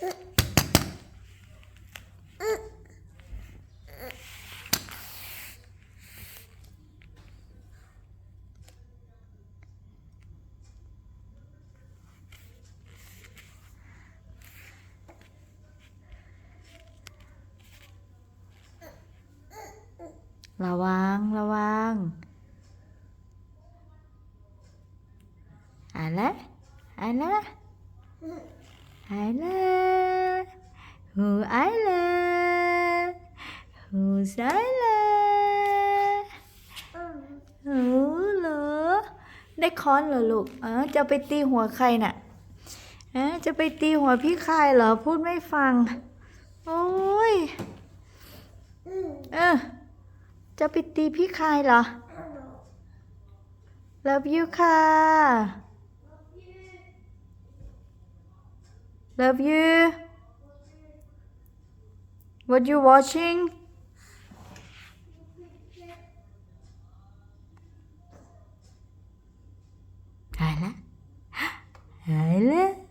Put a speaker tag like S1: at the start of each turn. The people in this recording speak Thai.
S1: ระวัง ระวังอะไรอะไรอะไร หูอะไรหูใส่เลยหูเหรอได้ค้อนเหรอลูกเออจะไปตีหัวใครน่ะเออจะไปตีหัวพี่คายเหรอพูดไม่ฟัง โอ้ยเออจะไปตีพี่คายเหรอ Love you ค่ะ Love you What you watching หายละหายละ